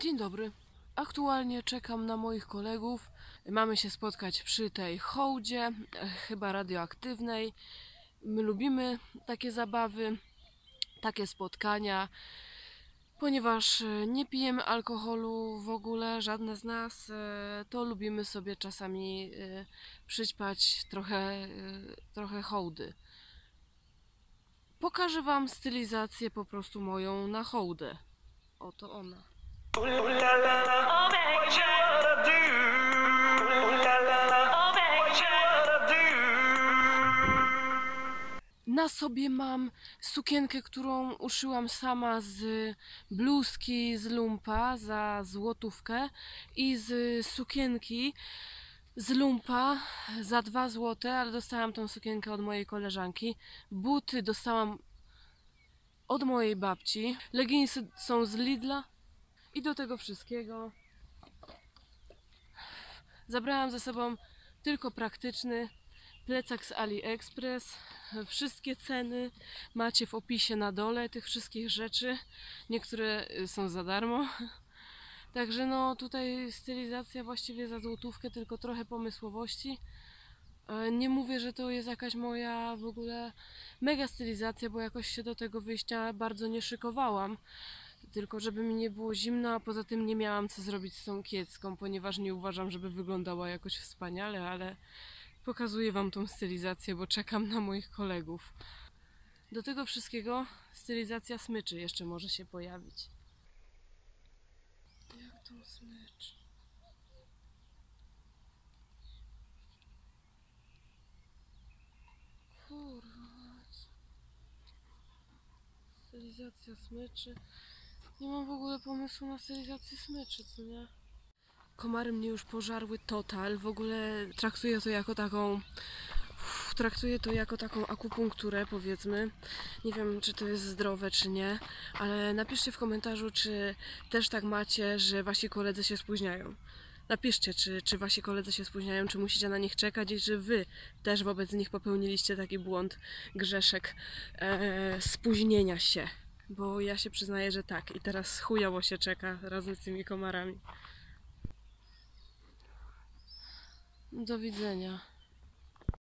Dzień dobry. Aktualnie czekam na moich kolegów. Mamy się spotkać przy tej hołdzie, e, chyba radioaktywnej. My lubimy takie zabawy, takie spotkania, ponieważ e, nie pijemy alkoholu w ogóle, żadne z nas, e, to lubimy sobie czasami przyćpać trochę, trochę hołdy. Pokażę Wam stylizację po prostu moją na hołdę. Oto ona. Na sobie mam sukienkę, którą uszyłam sama z bluzki z lumpa za złotówkę i z sukienki z lumpa za dwa złote, ale dostałam tą sukienkę od mojej koleżanki. Buty dostałam od mojej babci. Leginsy są z Lidla i do tego wszystkiego zabrałam ze sobą tylko praktyczny plecak z AliExpress. Wszystkie ceny macie w opisie na dole tych wszystkich rzeczy. Niektóre y, są za darmo. Także no tutaj stylizacja właściwie za złotówkę, tylko trochę pomysłowości. E, Nie mówię, że to jest jakaś moja w ogóle mega stylizacja, bo jakoś się do tego wyjścia bardzo nie szykowałam. Tylko żeby mi nie było zimno, a poza tym nie miałam co zrobić z tą kiecką, ponieważ nie uważam, żeby wyglądała jakoś wspaniale, ale pokazuję Wam tą stylizację, bo czekam na moich kolegów. Do tego wszystkiego stylizacja smyczy jeszcze może się pojawić. Jak tą smycz? Kurwa. Stylizacja smyczy. Nie mam w ogóle pomysłu na stylizację smyczy, co nie? Komary mnie już pożarły total. W ogóle traktuję to jako taką. Traktuję to jako taką akupunkturę, powiedzmy. Nie wiem, czy to jest zdrowe, czy nie, ale napiszcie w komentarzu, czy też tak macie, że wasi koledzy się spóźniają. Napiszcie, czy, czy wasi koledzy się spóźniają, czy musicie na nich czekać i czy wy też wobec nich popełniliście taki błąd, grzeszek e, spóźnienia się. Bo ja się przyznaję, że tak. I teraz chujowo się czeka razem z tymi komarami. Do widzenia.